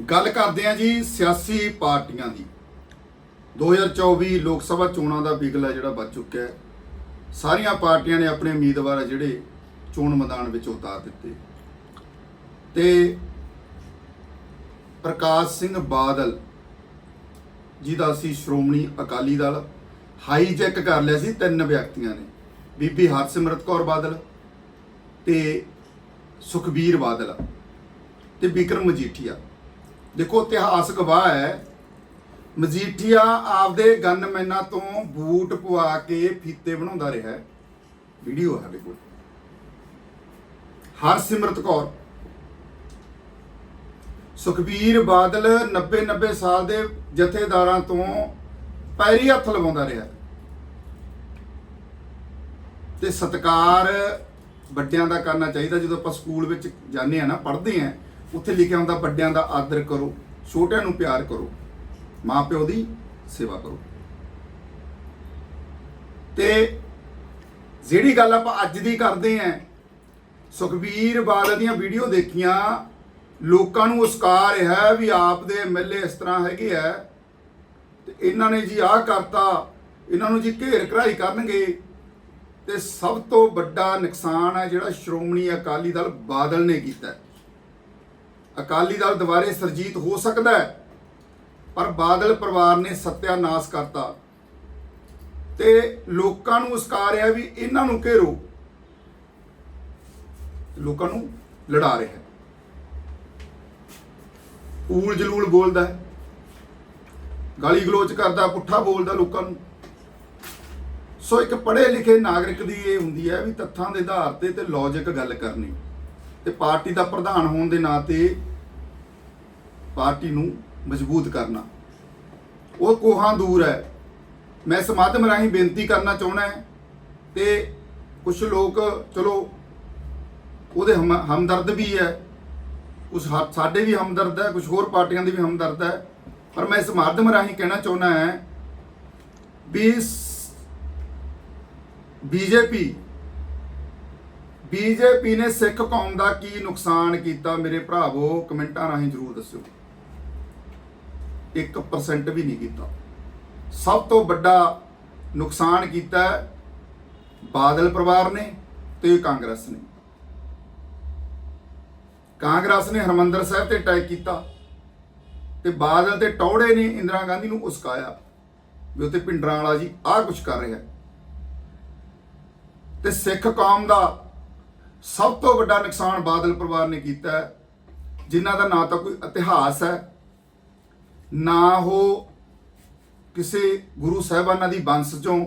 ਗੱਲ ਕਰਦੇ ਆ ਜੀ ਸਿਆਸੀ ਪਾਰਟੀਆਂ ਦੀ। 2024 ਲੋਕ ਸਭਾ ਚੋਣਾਂ ਦਾ ਬਿਗਲਾ ਜਿਹੜਾ ਵੱਜ ਚੁੱਕਿਆ ਹੈ। ਸਾਰੀਆਂ ਪਾਰਟੀਆਂ ਨੇ ਆਪਣੇ ਉਮੀਦਵਾਰ ਜਿਹੜੇ ਚੋਣ ਮੈਦਾਨ ਵਿੱਚ ਉਤਾਰ ਦਿੱਤੇ। ਤੇ ਪ੍ਰਕਾਸ਼ ਸਿੰਘ ਬਾਦਲ ਜੀ ਦਾ ਸੀ ਸ਼੍ਰੋਮਣੀ ਅਕਾਲੀ ਦਲ। ਹਾਈਜੈਕ ਕਰ ਲਿਆ ਸੀ ਤਿੰਨ ਵਿਅਕਤੀਆਂ ਨੇ। ਬੀਬੀ ਹਰਸਿਮਰਤ ਕੌਰ ਬਾਦਲ ਤੇ ਸੁਖਬੀਰ ਬਾਦਲ ਤੇ ਬਿਕਰਮ ਮਜੀਠੀਆ। ਦੇਖੋ ਇਤਿਹਾਸ ਗਵਾਹ ਹੈ। ਮਜੀਠੀਆ ਆਪਦੇ ਗਨਮੈਨਾਂ ਤੋਂ ਬੂਟ ਪਵਾ ਕੇ ਫੀਤੇ ਬਣਾਉਂਦਾ ਰਿਹਾ। ਹੈ। ਵੀਡੀਓ ਹੈ ਸਾਡੇ ਕੋਲ। ਹਰਸਿਮਰਤ ਕੌਰ। ਸੁਖਬੀਰ ਬਾਦਲ 90 90 ਸਾਲ ਦੇ ਜਥੇਦਾਰਾਂ ਤੋਂ ਪੈਰੀ ਹੱਥ ਲਵਾਉਂਦਾ ਰਿਹਾ। ਤੇ ਸਤਕਾਰ ਵੱਡਿਆਂ ਦਾ ਕਰਨਾ ਚਾਹੀਦਾ ਜਦੋਂ ਆਪਾਂ ਸਕੂਲ ਵਿੱਚ ਜਾਂਦੇ ਆ ਨਾ, ਪੜ੍ਹਦੇ ਆ ਉੱਥੇ ਲਿਖਿਆ ਹੁੰਦਾ, ਵੱਡਿਆਂ ਦਾ ਆਦਰ ਕਰੋ, ਛੋਟਿਆਂ ਨੂੰ ਪਿਆਰ ਕਰੋ, ਮਾਪਿਓ ਦੀ ਸੇਵਾ ਕਰੋ। ਤੇ ਜਿਹੜੀ ਗੱਲ ਆਪਾਂ ਅੱਜ ਦੀ ਕਰਦੇ ਆਂ, ਸੁਖਬੀਰ ਬਾਦਲ ਦੀਆਂ ਵੀਡੀਓ ਦੇਖੀਆਂ, ਲੋਕਾਂ ਨੂੰ ਉਸਕਾ ਰਿਹਾ ਹੈ ਵੀ ਆਪ ਦੇ ਐਮਐਲਏ ਇਸ ਤਰ੍ਹਾਂ ਹੈਗੇ ਆ, ਤੇ ਇਹਨਾਂ ਨੇ ਜੀ ਆਹ ਕਰਤਾ, ਇਹਨਾਂ ਨੂੰ ਜੀ ਘੇਰ ਘਰਾਈ ਕਰਨਗੇ, ਤੇ ਸਭ ਤੋਂ ਵੱਡਾ ਨੁਕਸਾਨ ਹੈ ਜਿਹੜਾ ਸ਼੍ਰੋਮਣੀ ਅਕਾਲੀ ਦਲ ਬਾਦਲ ਨੇ ਕੀਤਾ। ਅਕਾਲੀ ਦਲ ਦੁਬਾਰੇ ਸਰਜੀਤ ਹੋ ਸਕਦਾ ਹੈ, ਪਰ ਬਾਦਲ ਪਰਿਵਾਰ ਨੇ ਸਤਿਆਨਾਸ਼ ਕਰਤਾ। ਤੇ ਲੋਕਾਂ ਨੂੰ ਉਸਕਾ ਰਿਹਾ ਵੀ ਇਹਨਾਂ ਨੂੰ ਘੇਰੋ। ਲੋਕਾਂ ਨੂੰ ਲੜਾ ਰਿਹਾ ਊਲ ਜਲੂਲ ਬੋਲਦਾ ਹੈ। ਗਾਲੀ ਗਲੋਚ ਕਰਦਾ, ਪੁੱਠਾ ਬੋਲਦਾ ਲੋਕਾਂ ਨੂੰ। ਸੋ ਇੱਕ ਪੜ੍ਹੇ ਲਿਖੇ ਨਾਗਰਿਕ ਦੀ ਇਹ ਹੁੰਦੀ ਹੈ ਵੀ ਤੱਥਾਂ ਦੇ ਆਧਾਰ ਤੇ ਤੇ ਲੌਜੀਕ ਗੱਲ ਕਰਨੀ। ਤੇ ਪਾਰਟੀ ਦਾ ਪ੍ਰਧਾਨ ਹੋਣ ਦੇ ਨਾਤੇ ਪਾਰਟੀ ਨੂੰ ਮਜ਼ਬੂਤ ਕਰਨਾ। ਉਹ ਕੋਹਾਂ ਦੂਰ ਹੈ। ਮੈਂ ਇਸ ਮਾਧਿਅਮ ਰਾਹੀਂ ਬੇਨਤੀ ਕਰਨਾ ਚਾਹੁੰਦਾ ਹੈ ਤੇ ਕੁਝ ਲੋਕ, ਚਲੋ, ਉਹਦੇ ਹਮ- ਹਮਦਰਦ ਵੀ ਹੈ। ਉਸ ਸਾਡੇ ਵੀ ਹਮਦਰਦ ਹੈ ਕੁਝ ਹੋਰ ਪਾਰਟੀਆਂ ਦੇ ਵੀ ਹਮਦਰਦ ਹੈ। ਪਰ ਮੈਂ ਇਸ ਮਾਧਿਅਮ ਰਾਹੀਂ ਕਹਿਣਾ ਚਾਹੁੰਦਾ ਹੈ ਵੀ ਬੀਜੇਪੀ ਬੀਜੇਪੀ ਨੇ ਸਿੱਖ ਕੌਮ ਦਾ ਕੀ ਨੁਕਸਾਨ ਕੀਤਾ ਮੇਰੇ ਭਰਾਵੋ, ਕਮੈਂਟਾਂ ਰਾਹੀਂ ਜਰੂਰ ਦੱਸਿਓ। 1% ਵੀ ਨਹੀਂ ਕੀਤਾ। ਸਭ ਤੋਂ ਵੱਡਾ ਨੁਕਸਾਨ ਕੀਤਾ ਬਾਦਲ ਪਰਿਵਾਰ ਨੇ ਤੇ ਕਾਂਗਰਸ ਨੇ। ਕਾਂਗਰਸ ਨੇ ਹਰਮੰਦਰ ਸਾਹਿਬ ਤੇ ਅਟੈਕ ਕੀਤਾ ਤੇ ਬਾਦਲ ਤੇ ਟੌੜੇ ਨੇ ਇੰਦਰਾ ਗਾਂਧੀ ਨੂੰ ਉਸਕਾਇਆ ਵੀ ਉੱਥੇ ਪਿੰਡਰਾਂ ਵਾਲਾ ਜੀ ਆਹ ਕੁਝ ਕਰ ਰਿਹਾ ਤੇ ਸਿੱਖ ਕੌਮ ਦਾ ਸਭ ਤੋਂ ਵੱਡਾ ਨੁਕਸਾਨ ਬਾਦਲ ਪਰਿਵਾਰ ਨੇ ਕੀਤਾ ਹੈ, ਜਿਨ੍ਹਾਂ ਦਾ ਨਾ ਤਾਂ ਕੋਈ ਇਤਿਹਾਸ ਹੈ, ਨਾ ਉਹ ਕਿਸੇ ਗੁਰੂ ਸਾਹਿਬਾਨਾਂ ਦੀ ਵੰਸ਼ ਚੋਂ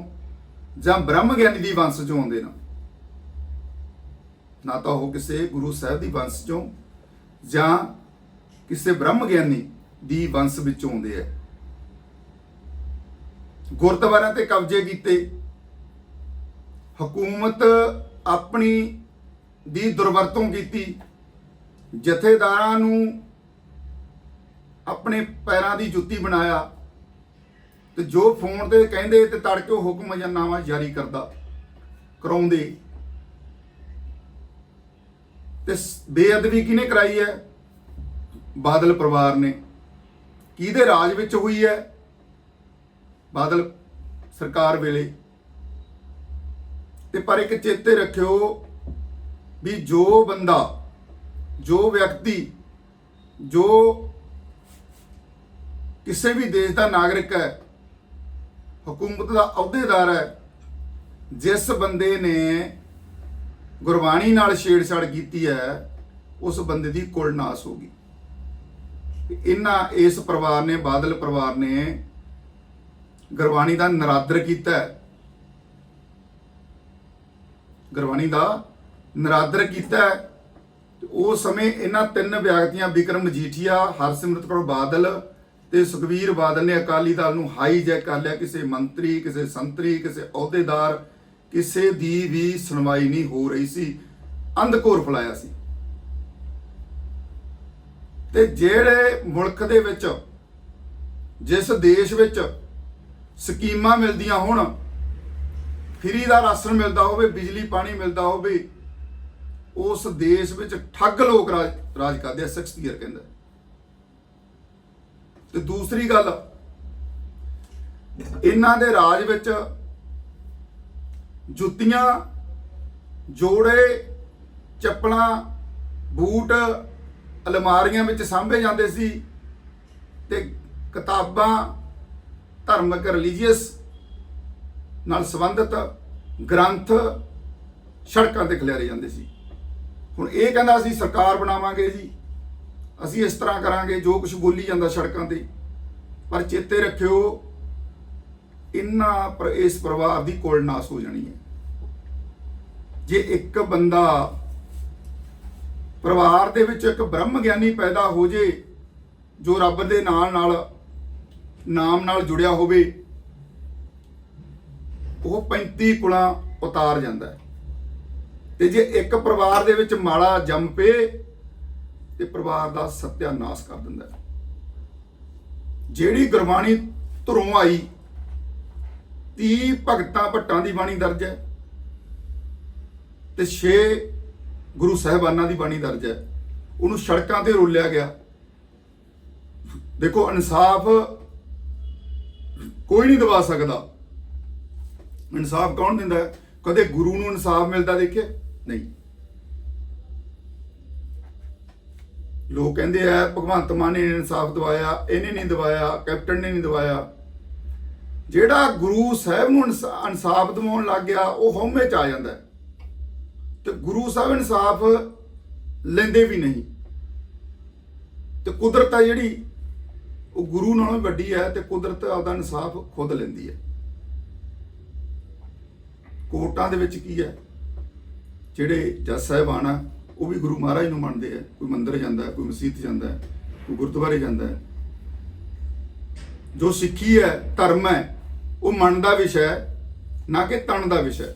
ਜਾਂ ਬ੍ਰਹਮ ਗਿਆਨੀ ਦੀ ਵੰਸ਼ ਚੋਂ ਆਉਂਦੇ ਨੇ। ਨਾ ਤਾਂ ਉਹ ਕਿਸੇ ਗੁਰੂ ਸਾਹਿਬ ਦੀ ਵੰਸ਼ ਚੋਂ ਜਾਂ ਕਿਸੇ ਬ੍ਰਹਮ ਗਿਆਨੀ ਦੀ ਵੰਸ਼ ਵਿੱਚੋਂ ਆਉਂਦੇ ਆ ਗੁਰਦੁਆਰਿਆਂ ਤੇ ਕਬਜ਼ੇ ਕੀਤੇ, ਹਕੂਮਤ ਆਪਣੀ ਦੀ ਦੁਰਵਰਤੋਂ ਕੀਤੀ। ਜਥੇਦਾਰਾਂ ਨੂੰ ਆਪਣੇ ਪੈਰਾਂ ਦੀ ਜੁੱਤੀ ਬਣਾਇਆ ਤੇ ਜੋ ਫੋਨ ਤੇ ਕਹਿੰਦੇ ਤੇ ਤੜਕੇ ਉਹ ਹੁਕਮਨਾਮਾ ਜਾਰੀ ਕਰਦਾ, ਕਰਾਉਂਦੇ। ਤੇ ਬੇਅਦਬੀ ਕਿਹਨੇ ਕਰਾਈ ਹੈ? ਬਾਦਲ ਪਰਿਵਾਰ ਨੇ। ਕਿਹਦੇ ਰਾਜ ਵਿੱਚ ਹੋਈ ਹੈ? ਬਾਦਲ ਸਰਕਾਰ ਵੇਲੇ। ਤੇ ਪਰ ਇੱਕ ਚੇਤੇ ਰੱਖਿਓ ਵੀ ਜੋ ਬੰਦਾ, ਜੋ ਵਿਅਕਤੀ, ਜੋ ਕਿਸੇ ਵੀ ਦੇਸ਼ ਦਾ ਨਾਗਰਿਕ ਹੈ, ਹਕੂਮਤ ਦਾ ਅਹੁਦੇਦਾਰ ਹੈ, ਜਿਸ ਬੰਦੇ ਨੇ ਗੁਰਬਾਣੀ ਨਾਲ ਛੇੜਛਾੜ ਕੀਤੀ ਹੈ, ਉਸ ਬੰਦੇ ਦੀ ਕੁਲ ਨਾਸ ਹੋ ਗਈ। ਇਹਨਾਂ, ਇਸ ਪਰਿਵਾਰ ਨੇ, ਬਾਦਲ ਪਰਿਵਾਰ ਨੇ ਗੁਰਬਾਣੀ ਦਾ ਨਰਾਦਰ ਕੀਤਾ ਹੈ। ਗੁਰਬਾਣੀ ਦਾ ਨਰਾਦਰ ਕੀਤਾ ਹੈ। ਉਸ ਸਮੇਂ ਇਹਨਾਂ ਤਿੰਨ ਵਿਅਕਤੀਆਂ, ਵਿਕਰਮ ਮਜੀਠੀਆ ਹਰਸਿਮਰਤ ਕੌਰ ਬਾਦਲ ਤੇ ਸੁਖਵੀਰ ਬਾਦਲ ਨੇ ਅਕਾਲੀ ਦਲ ਨੂੰ ਹਾਈਜੈਕ ਕਰ ਲਿਆ। ਕਿਸੇ ਮੰਤਰੀ, ਕਿਸੇ ਸੰਤਰੀ, ਕਿਸੇ ਅਹੁਦੇਦਾਰ, ਕਿਸੇ ਦੀ ਵੀ ਸੁਣਵਾਈ ਨਹੀਂ ਹੋ ਰਹੀ ਸੀ। ਅੰਧਕੋਰ ਫਲਾਇਆ ਸੀ। ਤੇ ਜਿਹੜੇ ਮੁਲਕ ਦੇ ਵਿੱਚ, ਜਿਸ ਦੇਸ਼ ਵਿੱਚ ਸਕੀਮਾਂ ਮਿਲਦੀਆਂ ਹੋਣ, ਫਰੀ ਦਾ ਰਾਸ਼ਨ ਮਿਲਦਾ ਹੋਵੇ, ਬਿਜਲੀ, ਪਾਣੀ ਮਿਲਦਾ ਹੋਵੇ ਉਸ ਦੇਸ਼ ਵਿੱਚ ਠੱਗ ਲੋਕ ਰਾਜ ਰਾਜ ਕਰਦੇ ਆ ਸ਼ਕਸਪੀਅਰ ਕਹਿੰਦਾ। ਤੇ ਦੂਸਰੀ ਗੱਲ, ਇਹਨਾਂ ਦੇ ਰਾਜ ਵਿੱਚ ਜੁੱਤੀਆਂ, ਜੋੜੇ, ਚੱਪਲਾਂ, ਬੂਟ, ਅਲਮਾਰੀਆਂ ਵਿੱਚ ਸਾਂਭੇ ਜਾਂਦੇ ਸੀ ਤੇ ਕਿਤਾਬਾਂ, ਧਾਰਮਿਕ ਰਿਲੀਜੀਅਸ ਨਾਲ ਸੰਬੰਧਿਤ ਗ੍ਰੰਥ ਸੜਕਾਂ ਤੇ ਖਿਲਾਰੇ ਜਾਂਦੇ ਸੀ। ਹੁਣ ਇਹ ਕਹਿੰਦਾ ਅਸੀਂ ਸਰਕਾਰ ਬਣਾਵਾਂਗੇ ਜੀ। ਅਸੀਂ ਇਸ ਤਰ੍ਹਾਂ ਕਰਾਂਗੇ ਜੋ ਕੁਝ ਬੋਲੀ ਜਾਂਦਾ ਸੜਕਾਂ ਤੇ। ਪਰ ਚੇਤੇ ਰੱਖਿਓ ਇਹਨਾਂ ਪਰ ਇਸ ਪਰਿਵਾਰ ਦੀ ਕੋਲ ਨਾਸ ਹੋ ਜਾਣੀ ਹੈ। ਜੇ ਇੱਕ ਬੰਦਾ ਪਰਿਵਾਰ ਦੇ ਵਿੱਚ ਇੱਕ ਬ੍ਰਹਮ ਗਿਆਨੀ ਪੈਦਾ ਹੋ ਜੇ, ਜੋ ਰੱਬ ਦੇ ਨਾਲ ਨਾਲ ਨਾਮ ਨਾਲ ਜੁੜਿਆ ਹੋਵੇ, ਉਹ 35 ਕੁਲਾਂ ਉਤਾਰ ਜਾਂਦਾ ਹੈ। ਤੇ ਜੇ ਇੱਕ ਪਰਿਵਾਰ ਦੇ ਵਿੱਚ ਮਾੜਾ ਜੰਮ ਪਏ, ਤੇ ਪਰਿਵਾਰ ਦਾ ਸਤਿਆਨਾਸ਼ ਕਰ ਦਿੰਦਾ ਜਿਹੜੀ ਗੁਰਬਾਣੀ ਧਰੋਂ ਆਈ 30 ਭਗਤਾਂ ਭੱਟਾਂ ਦੀ ਬਾਣੀ ਦਰਜ ਹੈ, ਤੇ 6 ਗੁਰੂ ਸਾਹਿਬਾਨਾਂ ਦੀ ਬਾਣੀ ਦਰਜ ਹੈ। ਉਹਨੂੰ ਸੜਕਾਂ ਤੇ ਰੋਲਿਆ ਗਿਆ। ਦੇਖੋ, ਇਨਸਾਫ ਕੋਈ ਨਹੀਂ ਦਵਾ ਸਕਦਾ। ਇਨਸਾਫ ਕੌਣ ਦਿੰਦਾ ਕਦੇ ਗੁਰੂ ਨੂੰ ਇਨਸਾਫ ਮਿਲਦਾ ਦੇਖਿਆ? ਨਹੀਂ। ਲੋਕ ਕਹਿੰਦੇ ਆ, ਭਗਵੰਤ ਮਾਨ ਨੇ ਇਨਸਾਫ ਦਿਵਾਇਆ, ਇਹਨੇ ਨਹੀਂ ਦਵਾਇਆ, ਕੈਪਟਨ ਨੇ ਨਹੀਂ ਦਵਾਇਆ। ਜਿਹੜਾ ਗੁਰੂ ਸਾਹਿਬ ਨੂੰ ਇਨਸਾ- ਇਨਸਾਫ ਦਿਵਾਉਣ ਲੱਗ ਗਿਆ, ਉਹ ਹਉਮੈ ਚ ਆ ਜਾਂਦਾ ਹੈ। ਤੇ ਗੁਰੂ ਸਾਹਿਬ ਇਨਸਾਫ ਲੈਂਦੇ ਵੀ ਨਹੀਂ। ਤੇ ਕੁਦਰਤ ਆ ਜਿਹੜੀ, ਉਹ ਗੁਰੂ ਨਾਲੋਂ ਵੱਡੀ ਹੈ ਤੇ ਕੁਦਰਤ ਆਪਦਾ ਇਨਸਾਫ ਖੁਦ ਲੈਂਦੀ ਹੈ। ਕੋਰਟਾਂ ਦੇ ਵਿੱਚ ਕੀ ਹੈ? ਜਿਹੜੇ ਜੱਜ ਸਾਹਿਬਾਨ ਆ, ਉਹ ਵੀ ਗੁਰੂ ਮਹਾਰਾਜ ਨੂੰ ਮੰਨਦੇ ਆ। ਕੋਈ ਮੰਦਿਰ ਜਾਂਦਾ, ਕੋਈ ਮਸਜਿਦ ਜਾਂਦਾ, ਕੋਈ ਗੁਰਦੁਆਰੇ ਜਾਂਦਾ। ਜੋ ਸਿੱਖੀ ਹੈ, ਧਰਮ ਹੈ, ਉਹ ਮਨ ਦਾ ਵਿਸ਼ਾ ਹੈ, ਨਾ ਕਿ ਤਨ ਦਾ ਵਿਸ਼ਾ ਹੈ।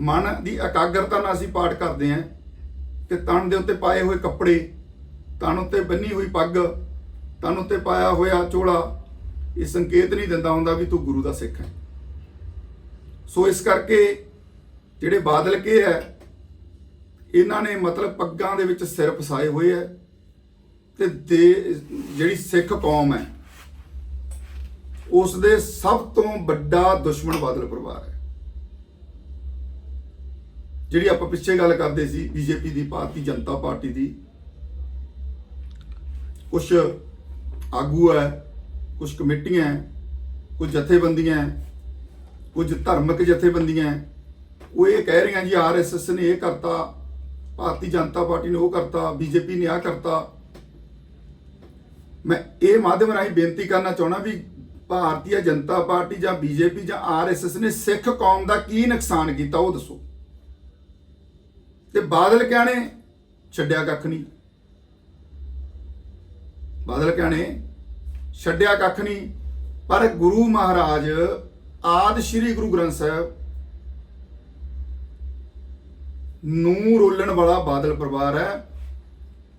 ਮਨ ਦੀ ਇਕਾਗਰਤਾ ਨਾਲ ਅਸੀਂ ਪਾਠ ਕਰਦੇ ਹਾਂ ਤੇ ਤਨ ਦੇ ਉੱਤੇ ਪਾਏ ਹੋਏ ਕੱਪੜੇ, ਤਨ ਉੱਤੇ ਬੰਨੀ ਹੋਈ ਪੱਗ, ਤਨ ਉੱਤੇ ਪਾਇਆ ਹੋਇਆ ਚੋਲਾ, ਇਹ ਸੰਕੇਤ ਨਹੀਂ ਦਿੰਦਾ ਹੁੰਦਾ ਵੀ ਤੂੰ ਗੁਰੂ ਦਾ ਸਿੱਖ ਹੈ। ਸੋ ਇਸ ਕਰਕੇ ਜਿਹੜੇ ਬਾਦਲ ਕੇ ਹੈ ਇਹਨਾਂ ਨੇ ਮਤਲਬ ਪੱਗਾਂ ਦੇ ਵਿੱਚ ਸਿਰ ਫਸਾਏ ਹੋਏ ਹੈ ਤੇ ਦੇ ਜਿਹੜੀ ਸਿੱਖ ਕੌਮ ਹੈ ਉਸ ਦੇ ਸਭ ਤੋਂ ਵੱਡਾ ਦੁਸ਼ਮਣ ਬਾਦਲ ਪਰਿਵਾਰ ਹੈ ਜਿਹੜੀ ਆਪਾਂ ਪਿੱਛੇ ਗੱਲ ਕਰਦੇ ਸੀ ਬੀਜੇਪੀ ਦੀ, ਭਾਰਤੀ ਜਨਤਾ ਪਾਰਟੀ ਦੀ ਕੁਝ ਆਗੂ ਹੈ ਕੁਝ ਕਮੇਟੀਆਂ ਹੈ ਕੁਝ ਜਥੇਬੰਦੀਆਂ ਹੈ ਕੁਝ ਧਾਰਮਿਕ ਜਥੇਬੰਦੀਆਂ ਹੈ ਉਹ ਇਹ ਕਹਿ ਰਹੀਆਂ ਜੀ ਆਰਐਸਐਸ ਨੇ ਇਹ ਕਰਤਾ ਭਾਰਤੀ ਜਨਤਾ ਪਾਰਟੀ ਨੇ ਉਹ ਕਰਤਾ, ਬੀਜੇਪੀ ਨੇ ਆ ਕਰਤਾ। ਮੈਂ ਇਹ ਮਾਧਿਅਮ ਰਾਹੀਂ ਬੇਨਤੀ ਕਰਨਾ ਚਾਹਣਾ ਵੀ ਭਾਰਤੀ ਜਨਤਾ ਪਾਰਟੀ ਜਾਂ ਬੀਜੇਪੀ ਜਾਂ ਆਰਐਸਐਸ ਨੇ ਸਿੱਖ ਕੌਮ ਦਾ ਕੀ ਨੁਕਸਾਨ ਕੀਤਾ, ਉਹ ਦੱਸੋ। ਤੇ ਬਾਦਲ ਕਿਆ ਛੱਡਿਆ ਕੱਖ ਨਹੀਂ। ਬਾਦਲ ਕਿਆ ਛੱਡਿਆ ਕੱਖ ਨਹੀਂ। ਪਰ ਗੁਰੂ ਮਹਾਰਾਜ ਆਦ ਸ੍ਰੀ ਗੁਰੂ ਗ੍ਰੰਥ ਸਾਹਿਬ ਨੂੰ ਰੋਲਣ ਵਾਲਾ ਬਾਦਲ ਪਰਿਵਾਰ ਹੈ,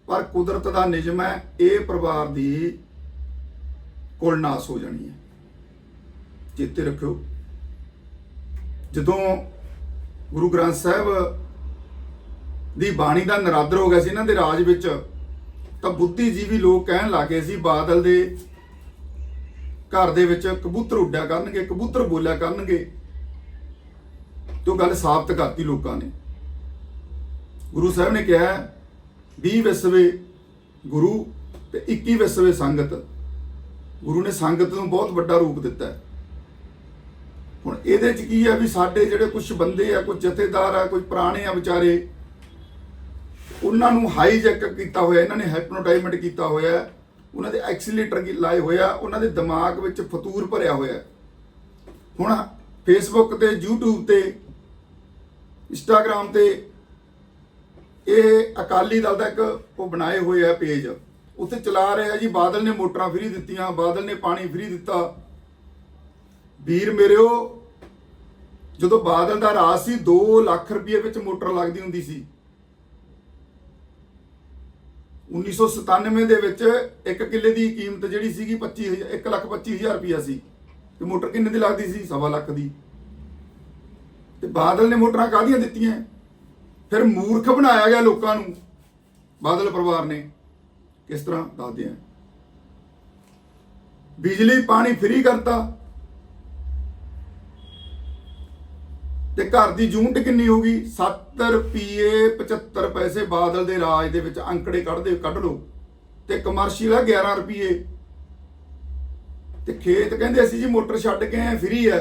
ਪਰ ਕੁਦਰਤ ਦਾ ਨਿਯਮ ਹੈ, ਇਹ ਪਰਿਵਾਰ ਦੀ ਕੋਲ ਨਾਸ ਹੋ ਜਾਣੀ ਹੈ। ਚੇਤੇ ਰੱਖਿਓ। ਜਦੋਂ ਗੁਰੂ ਗ੍ਰੰਥ ਸਾਹਿਬ ਦੀ ਬਾਣੀ ਦਾ ਨਰਾਦਰ ਹੋ ਗਿਆ ਸੀ ਇਹਨਾਂ ਦੇ ਰਾਜ ਵਿੱਚ, ਤਾਂ ਬੁੱਧੀਜੀਵੀ ਲੋਕ ਕਹਿਣ ਲੱਗੇ ਸੀ, ਬਾਦਲ ਦੇ ਘਰ ਦੇ ਵਿੱਚ ਕਬੂਤਰ ਉੱਡਿਆ ਕਰਨਗੇ, ਕਬੂਤਰ ਬੋਲਿਆ ਕਰਨਗੇ। ਤੇ ਉਹ ਗੱਲ ਸਾਬਤ ਕਰਤੀ ਲੋਕਾਂ ਨੇ। ਗੁਰੂ ਸਾਹਿਬ ਨੇ ਕਿਹਾ 20 ਵਿਸਵੇ ਗੁਰੂ ਤੇ 21 ਵਿਸਵੇ ਸੰਗਤ। ਗੁਰੂ ਨੇ ਸੰਗਤ ਨੂੰ ਬਹੁਤ ਵੱਡਾ ਰੂਪ ਦਿੱਤਾ ਹੈ। ਹੁਣ ਇਹਦੇ ਚ ਕੀ ਹੈ ਵੀ ਸਾਡੇ ਜਿਹੜੇ ਕੁਝ ਬੰਦੇ ਆ ਕੋਈ ਜਥੇਦਾਰ ਆ ਕੋਈ ਪੁਰਾਣੇ ਆ ਵਿਚਾਰੇ, ਉਹਨਾਂ ਨੂੰ ਹਾਈਜੈਕ ਕੀਤਾ ਹੋਇਆ, ਇਹਨਾਂ ਨੇ ਹੈਪਨੋਟਾਈਜ਼ਮੈਂਟ ਕੀਤਾ ਹੋਇਆ, ਉਹਨਾਂ ਦੇ ਐਕਸੀਲੇਟਰ ਕੀ ਲਾਏ ਹੋਇਆ ਉਹਨਾਂ ਦੇ ਦਿਮਾਗ ਵਿੱਚ ਫਤੂਰ ਭਰਿਆ ਹੋਇਆ ਹੁਣ ਫੇਸਬੁੱਕ ਤੇ, YouTube ਤੇ ਇੰਸਟਾਗ੍ਰam ਤੇ ਇਹ ਅਕਾਲੀ ਦਲ ਦਾ ਇੱਕ ਉਹ ਬਣਾਏ ਹੋਏ ਆ ਪੇਜ। ਉੱਥੇ ਚਲਾ ਰਿਹਾ ਜੀ, ਬਾਦਲ ਨੇ ਮੋਟਰਾਂ ਫ੍ਰੀ ਦਿੱਤੀਆਂ, ਬਾਦਲ ਨੇ ਪਾਣੀ ਫ੍ਰੀ ਦਿੱਤਾ। ਵੀਰ ਮੇਰਿਓ, ਜਦੋਂ ਬਾਦਲ ਦਾ ਰਾਜ ਸੀ 2 ਲੱਖ ਰੁਪਏ ਵਿੱਚ ਮੋਟਰ ਲੱਗਦੀ ਹੁੰਦੀ ਸੀ। 1997 ਦੇ ਵਿੱਚ ਇੱਕ ਕਿੱਲੇ ਦੀ ਕੀਮਤ ਜਿਹੜੀ ਸੀਗੀ 25 1 ਲੱਖ 25000 ਰੁਪਇਆ ਸੀ। ਤੇ ਮੋਟਰ ਕਿੰਨੇ ਦੀ ਲੱਗਦੀ ਸੀ? ਸਵਾ ਲੱਖ ਦੀ। ਤੇ ਬਾਦਲ ਨੇ ਮੋਟਰਾਂ ਕਾਹਦੀਆਂ ਦਿੱਤੀਆਂ? ਫਿਰ ਮੂਰਖ ਬਣਾਇਆ ਗਿਆ ਲੋਕਾਂ ਨੂੰ। ਬਾਦਲ ਪਰਿਵਾਰ ਨੇ ਕਿਸ ਤਰ੍ਹਾਂ ਦੱਸਦੇ ਆ ਬਿਜਲੀ, ਪਾਣੀ ਫ੍ਰੀ ਕਰਤਾ। ਤੇ ਘਰ ਦੀ ਯੂਨਿਟ ਕਿੰਨੀ ਹੋ ਗਈ? 7 ਰੁਪਏ 75 ਪੈਸੇ ਬਾਦਲ ਦੇ ਰਾਜ ਦੇ ਵਿੱਚ ਅੰਕੜੇ ਕੱਢਦੇ ਕੱਢ ਲਓ। ਤੇ ਕਮਰਸ਼ੀਅਲ ਆ 11 ਰੁਪਏ ਤੇ ਖੇਤ ਕਹਿੰਦੇ ਅਸੀਂ ਜੀ ਮੋਟਰ ਛੱਡ ਕੇ ਆਏ ਫ੍ਰੀ ਹੈ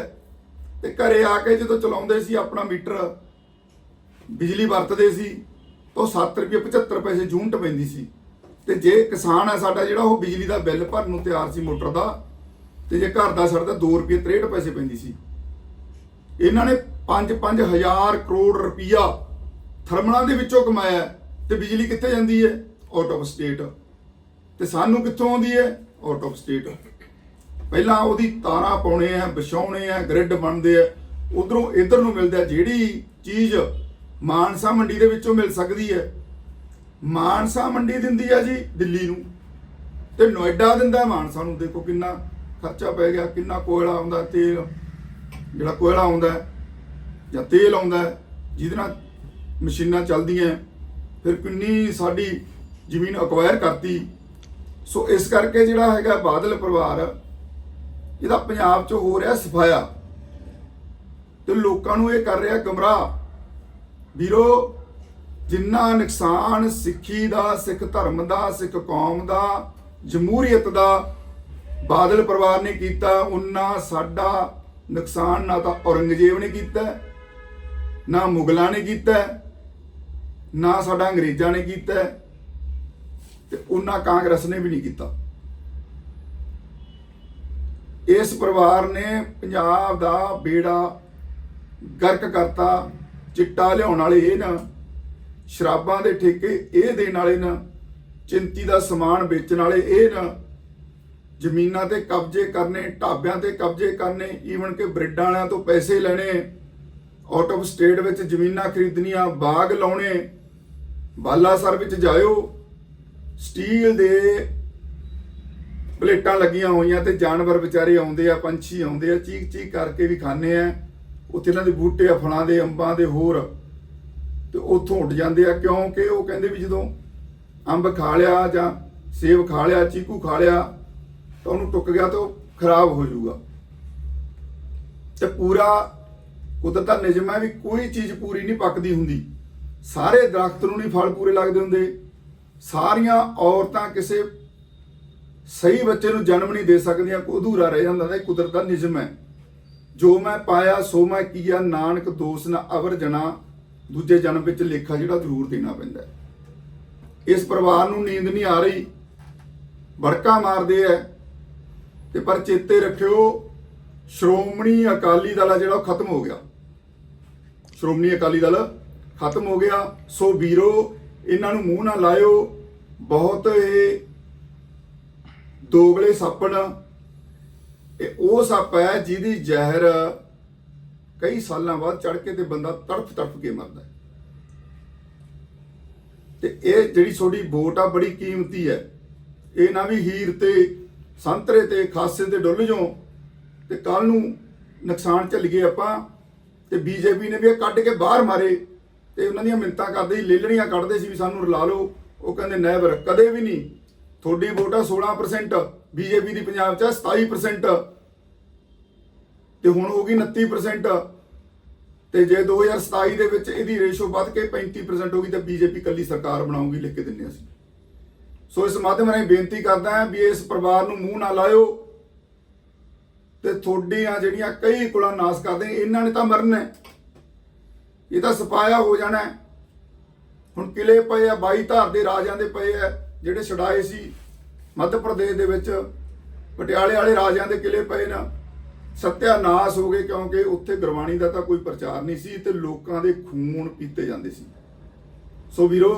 ਤੇ ਘਰੇ ਆ ਕੇ ਜਦੋਂ ਚਲਾਉਂਦੇ ਸੀ ਆਪਣਾ ਮੀਟਰ ਬਿਜਲੀ ਵਰਤਦੇ ਸੀ, ਤਾਂ 7 ਰੁਪਏ 75 ਪੈਸੇ ਯੂਨਿਟ ਪੈਂਦੀ ਸੀ। ਤੇ ਜੇ ਕਿਸਾਨ ਹੈ ਸਾਡਾ ਜਿਹੜਾ ਉਹ ਬਿਜਲੀ ਦਾ ਬਿੱਲ ਭਰਨ ਨੂੰ ਤਿਆਰ ਸੀ ਮੋਟਰ ਦਾ, ਤੇ ਜੇ ਘਰ ਦਾ ਸੜਦਾ 2 ਰੁਪਏ 63 ਪੈਸੇ ਪੈਂਦੀ ਸੀ। ਇਹਨਾਂ ਨੇ 5-5 ਹਜ਼ਾਰ ਕਰੋੜ ਰੁਪਈਆ ਥਰਮਲਾਂ ਦੇ ਵਿੱਚੋਂ ਕਮਾਇਆ ਹੈ, ਤੇ ਬਿਜਲੀ ਕਿੱਥੇ ਜਾਂਦੀ ਹੈ? ਆਊਟ ਆਫ ਸਟੇਟ ਤੇ ਸਾਨੂੰ ਕਿੱਥੋਂ ਆਉਂਦੀ ਹੈ? ਆਊਟ ਆਫ ਸਟੇਟ ਪਹਿਲਾਂ ਉਹਦੀ ਤਾਰਾਂ ਪਾਉਣੇ ਆ, ਵਿਛਾਉਣੇ ਆ ਗ੍ਰਿਡ ਬਣਦੇ ਆ। ਉਧਰੋਂ ਇਧਰ ਨੂੰ ਮਿਲਦਾ ਜਿਹੜੀ ਚੀਜ਼ ਮਾਨਸਾ ਮੰਡੀ ਦੇ ਵਿੱਚੋਂ ਮਿਲ ਸਕਦੀ ਹੈ। ਮਾਨਸਾ ਮੰਡੀ ਦਿੰਦੀ ਆ ਜੀ ਦਿੱਲੀ ਨੂੰ। ਤੇ ਨੋਇਡਾ ਦਿੰਦਾ ਮਾਨਸਾ ਨੂੰ ਦੇਖੋ ਕਿੰਨਾ ਖਰਚਾ ਪੈ ਗਿਆ, ਕਿੰਨਾ ਕੋਇਲਾ ਆਉਂਦਾ ਤੇਲ। ਜਿਹੜਾ ਕੋਇਲਾ ਆਉਂਦਾ ਜਾਂ ਤੇਲ ਆਉਂਦਾ ਜਿਹਦੇ ਨਾਲ ਮਸ਼ੀਨਾਂ ਚੱਲਦੀਆਂ ਫਿਰ ਕਿੰਨੀ ਸਾਡੀ ਜ਼ਮੀਨ ਅਕਵਾਇਰ ਕਰਤੀ। ਸੋ ਇਸ ਕਰਕੇ ਜਿਹੜਾ ਹੈਗਾ ਬਾਦਲ ਪਰਿਵਾਰ, ਇਹਦਾ ਪੰਜਾਬ 'ਚ ਹੋ ਰਿਹਾ ਸਫਾਇਆ। ਤੇ ਲੋਕਾਂ ਨੂੰ ਇਹ ਕਰ ਰਿਹਾ ਗਮਰਾਹ। ਵੀਰੋ, ਜਿੰਨਾ ਨੁਕਸਾਨ ਸਿੱਖੀ ਦਾ, ਸਿੱਖ ਧਰਮ ਦਾ, ਸਿੱਖ ਕੌਮ ਦਾ, ਜਮਹੂਰੀਅਤ ਦਾ ਬਾਦਲ ਪਰਿਵਾਰ ਨੇ ਕੀਤਾ, ਉਨਾ ਸਾਡਾ ਨੁਕਸਾਨ ਨਾ ਤਾਂ ਔਰੰਗਜ਼ੇਬ ਨੇ ਕੀਤਾ, ਨਾ ਮੁਗਲਾਂ ਨੇ ਕੀਤਾ, ਨਾ ਸਾਡਾ ਅੰਗਰੇਜ਼ਾਂ ਨੇ ਕੀਤਾ ਤੇ ਉਨਾ ਕਾਂਗਰਸ ਨੇ ਵੀ ਨਹੀਂ ਕੀਤਾ। ਇਸ ਪਰਿਵਾਰ ਨੇ ਪੰਜਾਬ ਦਾ ਬੇੜਾ ਗਰਕ ਕਰਤਾ। ਚਿੱਟਾ ਲਿਆਉਣ ਵਾਲੇ ਇਹ ਨਾ, ਸ਼ਰਾਬਾਂ ਦੇ ਠੇਕੇ ਇਹ ਦੇਣ ਵਾਲੇ ਨਾ, ਚਿੰਤੀ ਦਾ ਸਮਾਨ ਵੇਚਣ ਵਾਲੇ ਇਹ ਨਾ, ਜ਼ਮੀਨਾਂ ਤੇ ਕਬਜ਼ੇ ਕਰਨੇ, ਢਾਬਿਆਂ ਤੇ ਕਬਜ਼ੇ ਕਰਨੇ ਈਵਨ ਕਿ ਬ੍ਰਿਡਾਂ ਵਾਲਿਆਂ ਤੋਂ ਪੈਸੇ ਲੈਣੇ ਆਊਟ ਆਫ ਸਟੇਟ ਵਿੱਚ ਜ਼ਮੀਨਾਂ ਖਰੀਦਣੀਆਂ, ਬਾਗ ਲਾਉਣੇ, ਬਾਲਾਸਰ ਵਿੱਚ ਜਾਇਓ ਸਟੀਲ ਦੇ ਪਲੇਟਾਂ ਲੱਗੀਆਂ ਹੋਈਆਂ ਤੇ ਜਾਨਵਰ ਵਿਚਾਰੇ ਆਉਂਦੇ ਆ, ਪੰਛੀ ਆਉਂਦੇ ਆ ਚੀਕ ਚੀਕ ਕਰਕੇ ਵੀ ਖਾਂਦੇ ਆ। ਉੱਥੇ ਇਹਨਾਂ ਦੇ ਬੂਟੇ ਆ, ਫਲਾਂ ਦੇ, ਅੰਬਾਂ ਦੇ, ਹੋਰ। ਤੇ ਉੱਥੋਂ ਉੱਡ ਜਾਂਦੇ ਆ, ਕਿਉਂਕਿ ਉਹ ਕਹਿੰਦੇ ਵੀ ਜਦੋਂ ਅੰਬ ਖਾ ਲਿਆ ਜਾਂ ਸੇਬ ਖਾ ਲਿਆ, ਚੀਕੂ ਖਾ ਲਿਆ, ਤਾਂ ਉਹਨੂੰ ਟੁੱਕ ਗਿਆ ਤਾਂ ਉਹ ਖਰਾਬ ਹੋ ਜਾਊਗਾ। ਤੇ ਪੂਰਾ ਕੁਦਰਤ ਦਾ ਨਿਯਮ ਹੈ ਵੀ ਕੋਈ ਚੀਜ਼ ਪੂਰੀ ਨਹੀਂ ਪੱਕਦੀ ਹੁੰਦੀ। ਸਾਰੇ ਦਰਖਤ ਨੂੰ ਨਹੀਂ ਫਲ ਪੂਰੇ ਲੱਗਦੇ ਹੁੰਦੇ। ਸਾਰੀਆਂ ਔਰਤਾਂ ਕਿਸੇ ਸਹੀ ਬੱਚੇ ਨੂੰ ਜਨਮ ਨਹੀਂ ਦੇ ਸਕਦੀਆਂ ਕੋ ਅਧੂਰਾ ਰਹਿ ਜਾਂਦਾ ਤਾਂ ਇਹ ਕੁਦਰਤ ਦਾ ਨਿਯਮ ਹੈ। ਜੋ ਮੈਂ ਪਾਇਆ, ਸੋ ਮੈਂ ਕੀਆ। ਨਾਨਕ ਦੋਸ ਨਾ ਅਵਰ ਜਣਾ, ਦੂਜੇ ਜਨਮ ਵਿੱਚ ਲੇਖਾ ਜਿਹੜਾ ਜ਼ਰੂਰ ਦੇਣਾ ਪੈਂਦਾ ਇਸ ਪਰਿਵਾਰ ਨੂੰ ਨੀਂਦ ਨਹੀਂ ਆ ਰਹੀ। ਵੜਕਾ ਮਾਰਦੇ ਐ ਤੇ ਪਰ ਚੇਤੇ ਰੱਖਿਓ, ਸ਼੍ਰੋਮਣੀ ਅਕਾਲੀ ਦਲ ਆ ਜਿਹੜਾ ਉਹ ਖਤਮ ਹੋ ਗਿਆ। ਸ਼੍ਰੋਮਣੀ ਅਕਾਲੀ ਦਲ ਖਤਮ ਹੋ ਗਿਆ। ਸੋ ਵੀਰੋ, ਇਹਨਾਂ ਨੂੰ ਮੂੰਹ ਨਾ ਲਾਇਓ। ਬਹੁਤ ਇਹ ਦੋਗਲੇ ਸੱਪਣ ਇਹ ਉਹ ਸੱਪ ਹੈ ਜਿਹਦੀ ਜ਼ਹਿਰ ਕਈ ਸਾਲਾਂ ਬਾਅਦ ਚੜ ਕੇ ਤੇ ਬੰਦਾ ਤੜਫ ਤੜਫ ਕੇ ਮਰਦਾ ਤੇ ਇਹ ਜਿਹੜੀ ਤੁਹਾਡੀ ਵੋਟ ਆ ਬੜੀ ਕੀਮਤੀ ਹੈ। ਇਹ ਨਾ ਵੀ ਹੀਰ ਤੇ ਸੰਤਰੇ ਤੇ ਖਾਸੇ ਤੇ ਡੁੱਲ ਜਾਓ ਤੇ ਕੱਲ ਨੂੰ ਨੁਕਸਾਨ ਝੱਲ ਗਏ ਆਪਾਂ ਤੇ ਬੀਜੇਪੀ ਨੇ ਵੀ ਇਹ ਕੱਢ ਕੇ ਬਾਹਰ ਮਾਰੇ ਤੇ ਉਹਨਾਂ ਦੀਆਂ ਮਿੰਤਾਂ ਕਰਦੇ ਸੀ ਲੇਲਣੀਆਂ ਕੱਢਦੇ ਸੀ ਵੀ ਸਾਨੂੰ ਰਲਾ ਲਓ। ਉਹ ਕਹਿੰਦੇ ਨੈਵਰ ਕਦੇ ਵੀ ਨਹੀਂ ਤੁਹਾਡੀ ਵੋਟ ਆ 16% ਬੀਜੇਪੀ ਦੀ ਪੰਜਾਬ 'ਚ ਆ 27% ਤੇ ਹੁਣ ਹੋ ਗਈ 29% ਤੇ ਜੇ 2027 ਦੇ ਵਿੱਚ ਇਹਦੀ ਰੇਸ਼ੋ ਵੱਧ ਕੇ 35% ਹੋ ਗਈ, ਤਾਂ ਬੀਜੇਪੀ ਕੱਲੀ ਸਰਕਾਰ ਬਣਾਊਗੀ, ਲਿਖ ਕੇ ਦਿੰਨੇ ਅਸੀਂ। ਸੋ ਇਸ ਮਾਧਿਅਮ ਰਾਹੀਂ ਬੇਨਤੀ ਕਰਦਾ ਹਾਂ ਵੀ ਇਸ ਪਰਿਵਾਰ ਨੂੰ ਮੂੰਹ ਨਾ ਲਾਇਓ। ਤੇ ਤੁਹਾਡੀਆਂ ਜਿਹੜੀਆਂ ਕਈ ਕੁਲਾਂ ਨਾਸ ਕਰਦੇ, ਇਹਨਾਂ ਨੇ ਤਾਂ ਮਰਨਾ ਇਹ ਤਾਂ ਸਪਾਇਆ ਹੋ ਜਾਣਾ ਹੁਣ ਕਿਲੇ ਪਏ ਆ, ਬਾਈ ਧਾਰ ਦੇ ਰਾਜਾਂ ਦੇ ਪਏ ਆ। ਜਿਹੜੇ ਛਡਾਏ ਸੀ, ਮੱਧ ਪ੍ਰਦੇਸ਼ ਦੇ ਵਿੱਚ, ਪਟਿਆਲੇ ਵਾਲੇ ਰਾਜਿਆਂ ਦੇ ਕਿਲੇ ਪਏ ਨਾ, ਸਤਿਆਨਾਸ਼ ਹੋ ਗਏ ਕਿਉਂਕਿ ਉੱਥੇ ਗੁਰਬਾਣੀ ਦਾ ਤਾਂ ਕੋਈ ਪ੍ਰਚਾਰ ਨਹੀਂ ਸੀ ਤੇ ਲੋਕਾਂ ਦੇ ਖੂਨ ਪੀਤੇ ਜਾਂਦੇ ਸੀ। ਸੋ ਵੀਰੋ,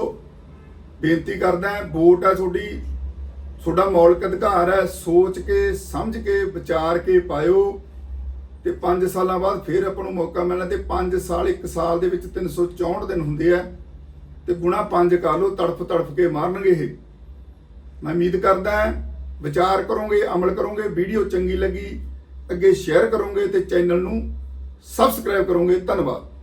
ਬੇਨਤੀ ਕਰਦਾ ਵੋਟ ਹੈ ਤੁਹਾਡੀ, ਤੁਹਾਡਾ ਮੌਲਿਕ ਅਧਿਕਾਰ ਹੈ, ਸੋਚ ਕੇ, ਸਮਝ ਕੇ, ਵਿਚਾਰ ਕੇ ਪਾਇਓ ਤੇ 5 ਸਾਲਾਂ ਬਾਅਦ ਫਿਰ ਆਪਾਂ ਨੂੰ ਮੌਕਾ ਮਿਲਣਾ ਤੇ 5 ਸਾਲ 1 ਸਾਲ ਦੇ ਵਿੱਚ 364 ਦਿਨ ਹੁੰਦੇ ਆ ਤੇ ਗੁਣਾ 5 ਕਰ ਲਓ ਤੜਫ ਤੜਫ ਕੇ ਮਾਰਨਗੇ ਇਹ। ਮੈਂ ਉਮੀਦ ਕਰਦਾ ਵਿਚਾਰ ਕਰੋਗੇ, ਅਮਲ ਕਰੋਗੇ, ਵੀਡੀਓ ਚੰਗੀ ਲੱਗੀ, ਅੱਗੇ ਸ਼ੇਅਰ ਕਰੋਗੇ ਤੇ ਚੈਨਲ ਨੂੰ ਸਬਸਕ੍ਰਾਈਬ ਕਰੋਗੇ। ਧੰਨਵਾਦ।